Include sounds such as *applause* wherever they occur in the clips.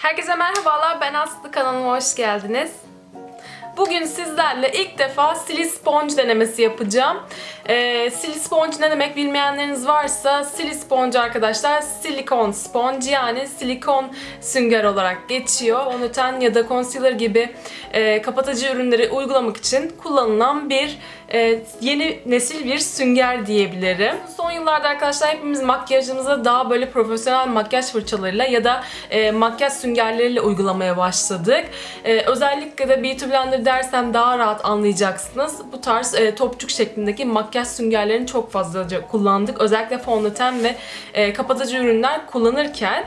Herkese merhabalar, ben Aslı kanalıma hoş geldiniz. Bugün sizlerle ilk defa Silly Sponge denemesi yapacağım. Ee, Silly Sponge ne demek bilmeyenleriniz varsa Silly Sponge arkadaşlar silikon sponge yani silikon sünger olarak geçiyor. Fondöten ya da concealer gibi e, kapatıcı ürünleri uygulamak için kullanılan bir e, yeni nesil bir sünger diyebilirim. Son yıllarda arkadaşlar hepimiz makyajımıza daha böyle profesyonel makyaj fırçalarıyla ya da e, makyaj süngerleriyle uygulamaya başladık. E, özellikle de Beauty Blender dersem daha rahat anlayacaksınız. Bu tarz e, topçuk şeklindeki makyaj süngerlerini çok fazlaca kullandık. Özellikle fondöten ve e, kapatıcı ürünler kullanırken.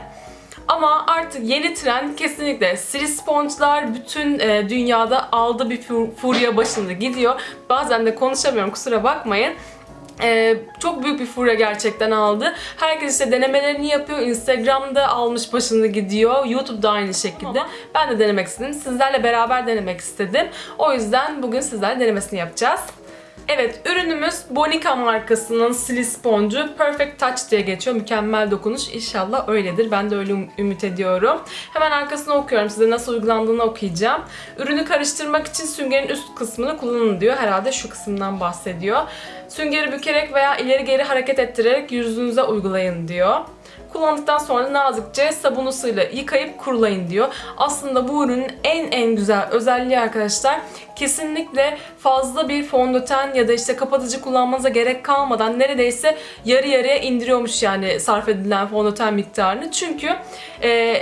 Ama artık yeni trend kesinlikle silly sponge'lar bütün e, dünyada aldı bir fur- furya başında gidiyor. Bazen de konuşamıyorum kusura bakmayın. Ee, çok büyük bir furya gerçekten aldı. Herkes işte denemelerini yapıyor. Instagram'da almış başını gidiyor. YouTube'da aynı şekilde. Ben de denemek istedim. Sizlerle beraber denemek istedim. O yüzden bugün sizlerle denemesini yapacağız. Evet, ürünümüz Bonica markasının Silly Sponge'u Perfect Touch diye geçiyor. Mükemmel dokunuş. İnşallah öyledir. Ben de öyle üm- ümit ediyorum. Hemen arkasını okuyorum. Size nasıl uygulandığını okuyacağım. Ürünü karıştırmak için süngerin üst kısmını kullanın diyor. Herhalde şu kısımdan bahsediyor. Süngeri bükerek veya ileri geri hareket ettirerek yüzünüze uygulayın diyor. Kullandıktan sonra nazikçe sabunlu suyla yıkayıp kurulayın diyor. Aslında bu ürünün en en güzel özelliği arkadaşlar kesinlikle fazla bir fondöten ya da işte kapatıcı kullanmanıza gerek kalmadan neredeyse yarı yarıya indiriyormuş yani sarf edilen fondöten miktarını. Çünkü e,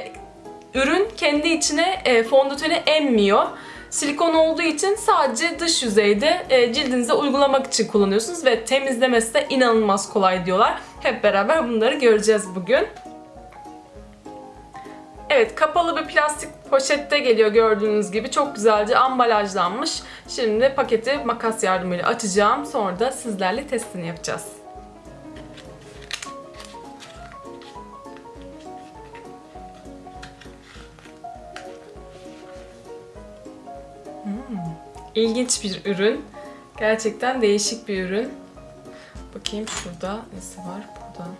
ürün kendi içine e, fondöteni emmiyor. Silikon olduğu için sadece dış yüzeyde e, cildinize uygulamak için kullanıyorsunuz ve temizlemesi de inanılmaz kolay diyorlar. Hep beraber bunları göreceğiz bugün. Evet kapalı bir plastik poşette geliyor gördüğünüz gibi. Çok güzelce ambalajlanmış. Şimdi paketi makas yardımıyla açacağım. Sonra da sizlerle testini yapacağız. İlginç bir ürün. Gerçekten değişik bir ürün. Bakayım şurada nesi var? Buradan.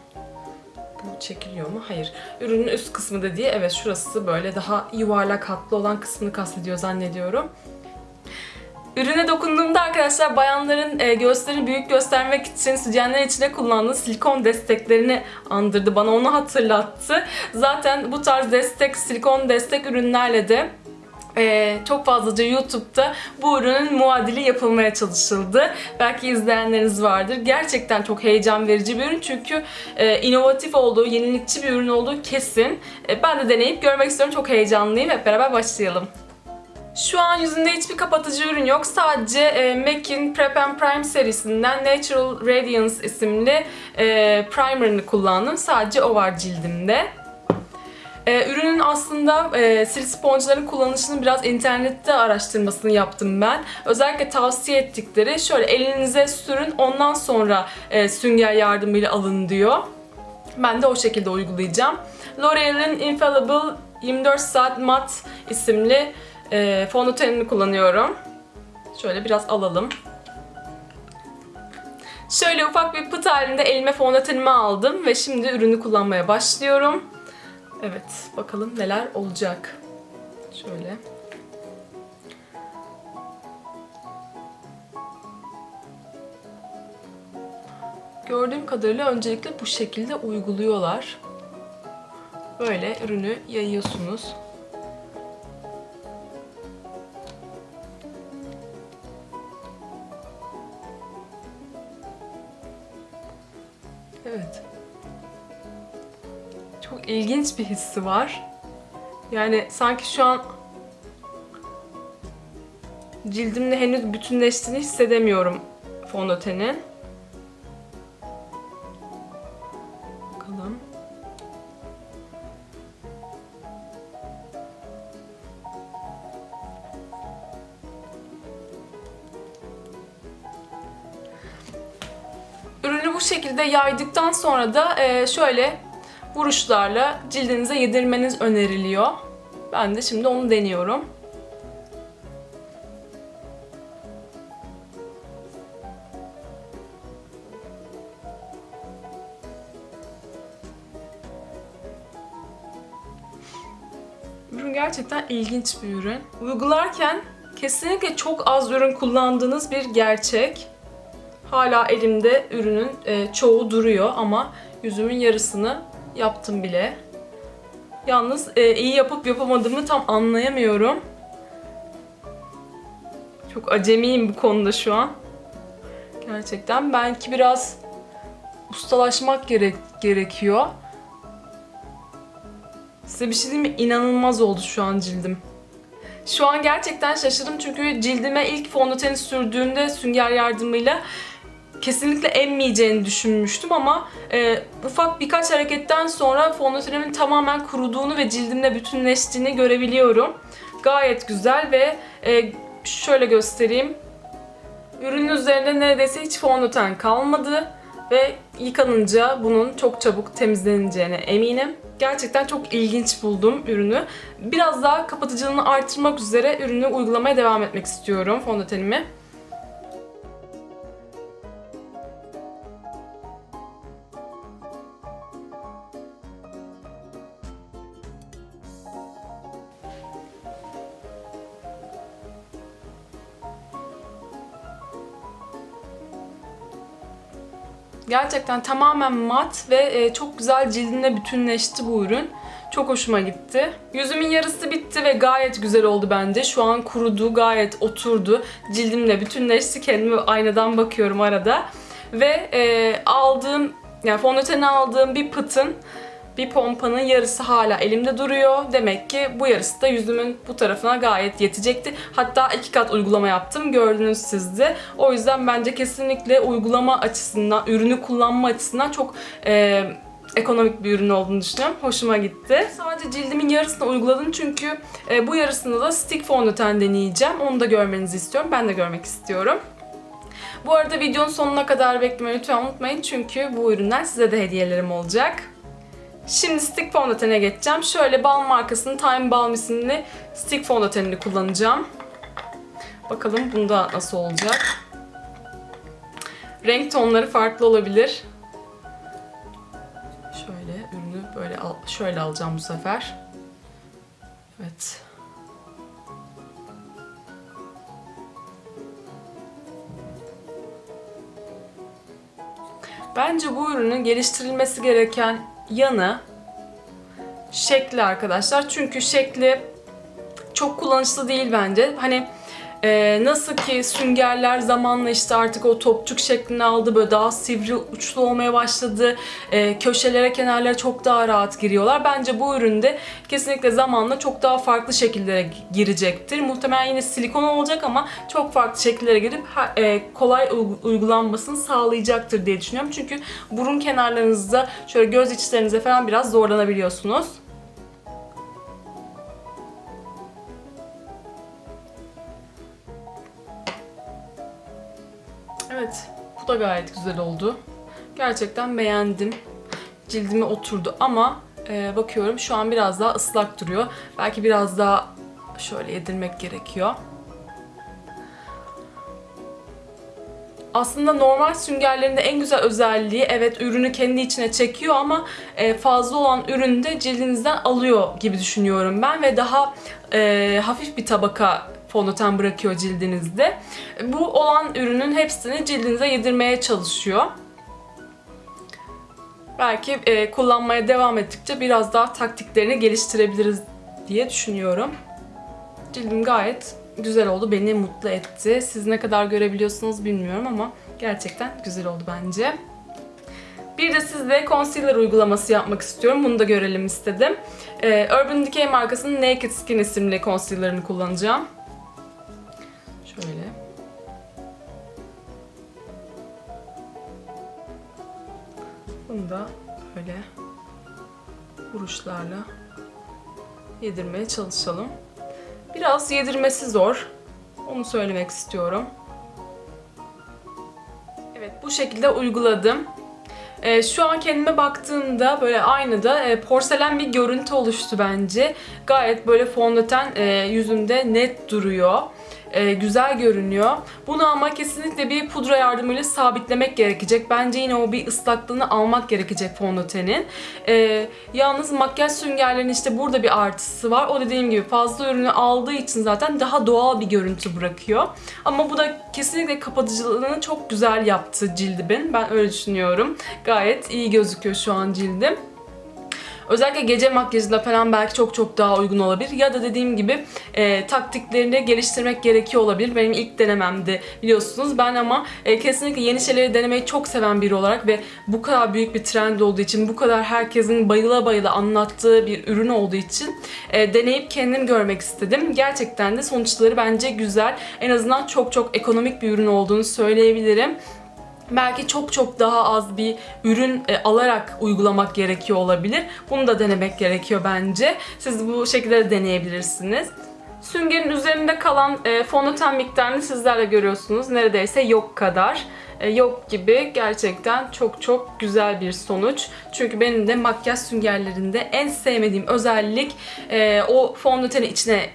Bu çekiliyor mu? Hayır. Ürünün üst kısmı dediği evet şurası böyle daha yuvarlak hatlı olan kısmını kastediyor zannediyorum. Ürüne dokunduğumda arkadaşlar bayanların e, göğüslerini büyük göstermek için sütyenler içine kullandığı silikon desteklerini andırdı. Bana onu hatırlattı. Zaten bu tarz destek, silikon destek ürünlerle de ee, çok fazlaca YouTube'da bu ürünün muadili yapılmaya çalışıldı. Belki izleyenleriniz vardır. Gerçekten çok heyecan verici bir ürün çünkü e, inovatif olduğu, yenilikçi bir ürün olduğu kesin. E, ben de deneyip görmek istiyorum. Çok heyecanlıyım. Hep beraber başlayalım. Şu an yüzünde hiçbir kapatıcı ürün yok. Sadece e, MAC'in Prep and Prime serisinden Natural Radiance isimli e, primerını kullandım. Sadece o var cildimde. Ee, ürünün aslında e, sil spongeların kullanışını biraz internette araştırmasını yaptım ben. Özellikle tavsiye ettikleri şöyle elinize sürün ondan sonra e, sünger yardımıyla alın diyor. Ben de o şekilde uygulayacağım. L'Oreal'in Infallible 24 Saat Matte isimli e, fondötenini kullanıyorum. Şöyle biraz alalım. Şöyle ufak bir pıt halinde elime fondötenimi aldım ve şimdi ürünü kullanmaya başlıyorum. Evet, bakalım neler olacak. Şöyle. Gördüğüm kadarıyla öncelikle bu şekilde uyguluyorlar. Böyle ürünü yayıyorsunuz. İlginç bir hissi var. Yani sanki şu an cildimle henüz bütünleştiğini hissedemiyorum fondötenin. Bakalım. Ürünü bu şekilde yaydıktan sonra da e, şöyle vuruşlarla cildinize yedirmeniz öneriliyor. Ben de şimdi onu deniyorum. Ürün gerçekten ilginç bir ürün. Uygularken kesinlikle çok az ürün kullandığınız bir gerçek. Hala elimde ürünün e, çoğu duruyor ama yüzümün yarısını yaptım bile. Yalnız e, iyi yapıp yapamadığımı tam anlayamıyorum. Çok acemiyim bu konuda şu an. Gerçekten belki biraz ustalaşmak gerek gerekiyor. Size bir şey diyeyim mi? İnanılmaz oldu şu an cildim. Şu an gerçekten şaşırdım çünkü cildime ilk fondöteni sürdüğümde sünger yardımıyla kesinlikle emmeyeceğini düşünmüştüm ama e, ufak birkaç hareketten sonra fondötenimin tamamen kuruduğunu ve cildimle bütünleştiğini görebiliyorum. Gayet güzel ve e, şöyle göstereyim. Ürünün üzerinde neredeyse hiç fondöten kalmadı ve yıkanınca bunun çok çabuk temizleneceğine eminim. Gerçekten çok ilginç buldum ürünü. Biraz daha kapatıcılığını artırmak üzere ürünü uygulamaya devam etmek istiyorum fondötenimi. Gerçekten tamamen mat ve e, çok güzel cildimle bütünleşti bu ürün. Çok hoşuma gitti. Yüzümün yarısı bitti ve gayet güzel oldu bence. Şu an kurudu, gayet oturdu. Cildimle bütünleşti. Kendime aynadan bakıyorum arada. Ve e, aldığım, yani fondöteni aldığım bir pıtın bir pompanın yarısı hala elimde duruyor. Demek ki bu yarısı da yüzümün bu tarafına gayet yetecekti. Hatta iki kat uygulama yaptım. Gördünüz siz de. O yüzden bence kesinlikle uygulama açısından, ürünü kullanma açısından çok e, ekonomik bir ürün olduğunu düşünüyorum. Hoşuma gitti. Sadece cildimin yarısını uyguladım çünkü e, bu yarısında da stick fondöten deneyeceğim. Onu da görmenizi istiyorum. Ben de görmek istiyorum. Bu arada videonun sonuna kadar beklemeyi lütfen unutmayın çünkü bu ürünler size de hediyelerim olacak. Şimdi stick fondötene geçeceğim. Şöyle Balm markasının Time Balm isimli stick fondötenini kullanacağım. Bakalım bunda nasıl olacak. Renk tonları farklı olabilir. Şöyle ürünü böyle al, şöyle alacağım bu sefer. Evet. Bence bu ürünün geliştirilmesi gereken yanı şekli arkadaşlar. Çünkü şekli çok kullanışlı değil bence. Hani e, nasıl ki süngerler zamanla işte artık o topçuk şeklini aldı. Böyle daha sivri uçlu olmaya başladı. E, köşelere, kenarlara çok daha rahat giriyorlar. Bence bu üründe kesinlikle zamanla çok daha farklı şekillere girecektir. Muhtemelen yine silikon olacak ama çok farklı şekillere girip e, kolay uygu- uygulanmasını sağlayacaktır diye düşünüyorum. Çünkü burun kenarlarınızda şöyle göz içlerinize falan biraz zorlanabiliyorsunuz. Evet, bu da gayet güzel oldu. Gerçekten beğendim. Cildime oturdu ama e, bakıyorum şu an biraz daha ıslak duruyor. Belki biraz daha şöyle yedirmek gerekiyor. Aslında normal süngerlerin de en güzel özelliği evet ürünü kendi içine çekiyor ama e, fazla olan ürünü de cildinizden alıyor gibi düşünüyorum ben ve daha e, hafif bir tabaka fondöten bırakıyor cildinizde. Bu olan ürünün hepsini cildinize yedirmeye çalışıyor. Belki e, kullanmaya devam ettikçe biraz daha taktiklerini geliştirebiliriz diye düşünüyorum. Cildim gayet güzel oldu. Beni mutlu etti. Siz ne kadar görebiliyorsunuz bilmiyorum ama gerçekten güzel oldu bence. Bir de sizle concealer uygulaması yapmak istiyorum. Bunu da görelim istedim. Ee, Urban Decay markasının Naked Skin isimli concealer'ını kullanacağım. Bunu da böyle vuruşlarla yedirmeye çalışalım. Biraz yedirmesi zor. Onu söylemek istiyorum. Evet bu şekilde uyguladım. Ee, şu an kendime baktığımda böyle aynada e, porselen bir görüntü oluştu bence. Gayet böyle fondöten e, yüzümde net duruyor. E, güzel görünüyor. Bunu ama kesinlikle bir pudra yardımıyla sabitlemek gerekecek. Bence yine o bir ıslaklığını almak gerekecek fondötenin. E, yalnız makyaj süngerlerinin işte burada bir artısı var. O dediğim gibi fazla ürünü aldığı için zaten daha doğal bir görüntü bırakıyor. Ama bu da kesinlikle kapatıcılığını çok güzel yaptı cildimin. Ben öyle düşünüyorum. Gayet iyi gözüküyor şu an cildim. Özellikle gece makyajında falan belki çok çok daha uygun olabilir. Ya da dediğim gibi e, taktiklerini geliştirmek gerekiyor olabilir. Benim ilk denememdi biliyorsunuz. Ben ama e, kesinlikle yeni şeyleri denemeyi çok seven biri olarak ve bu kadar büyük bir trend olduğu için, bu kadar herkesin bayıla bayıla anlattığı bir ürün olduğu için e, deneyip kendim görmek istedim. Gerçekten de sonuçları bence güzel. En azından çok çok ekonomik bir ürün olduğunu söyleyebilirim belki çok çok daha az bir ürün e, alarak uygulamak gerekiyor olabilir. Bunu da denemek gerekiyor bence. Siz bu şekilde de deneyebilirsiniz. Süngerin üzerinde kalan e, fondöten miktarını sizler de görüyorsunuz. Neredeyse yok kadar. E, yok gibi gerçekten çok çok güzel bir sonuç. Çünkü benim de makyaj süngerlerinde en sevmediğim özellik e, o fondöteni içine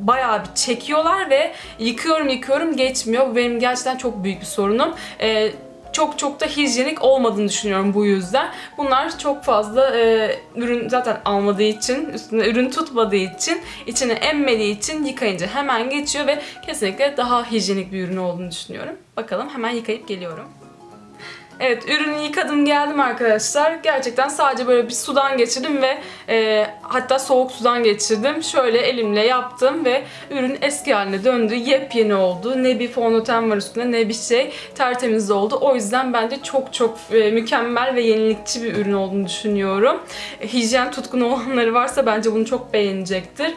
bayağı bir çekiyorlar ve yıkıyorum yıkıyorum geçmiyor. Bu benim gerçekten çok büyük bir sorunum. Ee, çok çok da hijyenik olmadığını düşünüyorum bu yüzden. Bunlar çok fazla e, ürün zaten almadığı için, üstünde ürün tutmadığı için, içine emmediği için yıkayınca hemen geçiyor ve kesinlikle daha hijyenik bir ürün olduğunu düşünüyorum. Bakalım hemen yıkayıp geliyorum. Evet ürünü yıkadım geldim arkadaşlar. Gerçekten sadece böyle bir sudan geçirdim ve e, hatta soğuk sudan geçirdim. Şöyle elimle yaptım ve ürün eski haline döndü. Yepyeni oldu. Ne bir fondöten var üstünde ne bir şey. Tertemiz oldu. O yüzden bence çok çok e, mükemmel ve yenilikçi bir ürün olduğunu düşünüyorum. E, hijyen tutkunu *laughs* olanları varsa bence bunu çok beğenecektir.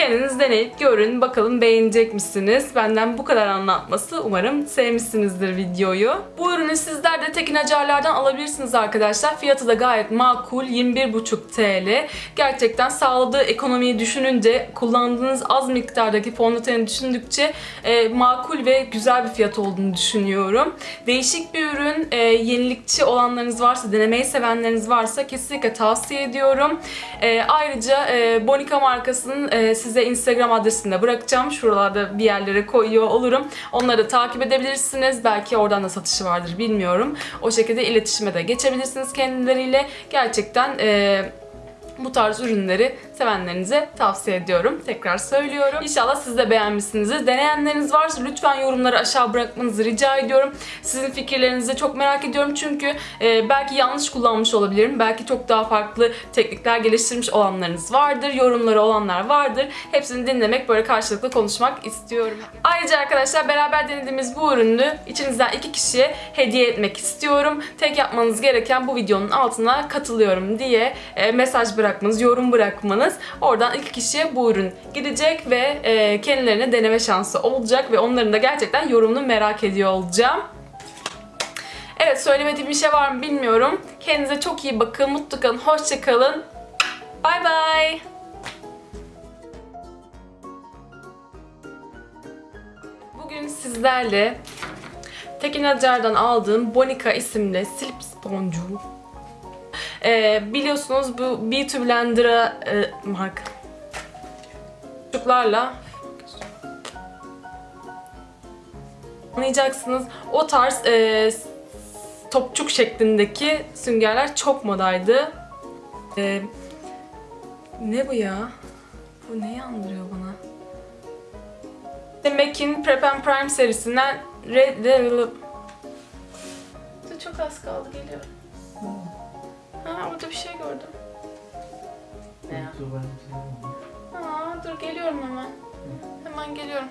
Kendiniz deneyip görün. Bakalım beğenecek misiniz? Benden bu kadar anlatması. Umarım sevmişsinizdir videoyu. Bu ürünü sizler de Tekin Acarlar'dan alabilirsiniz arkadaşlar. Fiyatı da gayet makul. 21,5 TL. Gerçekten sağladığı ekonomiyi düşününce, kullandığınız az miktardaki fondöteni düşündükçe e, makul ve güzel bir fiyat olduğunu düşünüyorum. Değişik bir ürün. E, yenilikçi olanlarınız varsa, denemeyi sevenleriniz varsa kesinlikle tavsiye ediyorum. E, ayrıca e, Bonica markasının e, size Instagram adresini de bırakacağım. Şuralarda bir yerlere koyuyor olurum. Onları takip edebilirsiniz. Belki oradan da satışı vardır bilmiyorum. O şekilde iletişime de geçebilirsiniz kendileriyle. Gerçekten e, bu tarz ürünleri sevenlerinize tavsiye ediyorum. Tekrar söylüyorum. İnşallah siz de beğenmişsinizdir. Deneyenleriniz varsa lütfen yorumları aşağı bırakmanızı rica ediyorum. Sizin fikirlerinizi çok merak ediyorum çünkü e, belki yanlış kullanmış olabilirim. Belki çok daha farklı teknikler geliştirmiş olanlarınız vardır. Yorumları olanlar vardır. Hepsini dinlemek, böyle karşılıklı konuşmak istiyorum. Ayrıca arkadaşlar beraber denediğimiz bu ürünü içinizden iki kişiye hediye etmek istiyorum. Tek yapmanız gereken bu videonun altına katılıyorum diye e, mesaj bırakmanız, yorum bırakmanız. Oradan iki kişiye bu ürün gidecek ve e, kendilerine deneme şansı olacak ve onların da gerçekten yorumunu merak ediyor olacağım. Evet söylemediğim bir şey var mı bilmiyorum. Kendinize çok iyi bakın, mutlu kalın, hoşça kalın. Bay bay. Bugün sizlerle Tekin Acar'dan aldığım Bonica isimli silip sponcu ee, biliyorsunuz bu Beauty Blender'a e, marka çocuklarla anlayacaksınız. O tarz e, topçuk şeklindeki süngerler çok modaydı. E, ne bu ya? Bu neyi andırıyor bana? MAC'in Prep and Prime serisinden Red, çok az kaldı geliyorum. Ha orada bir şey gördüm. Ne ya? Aa dur geliyorum hemen. Hemen geliyorum.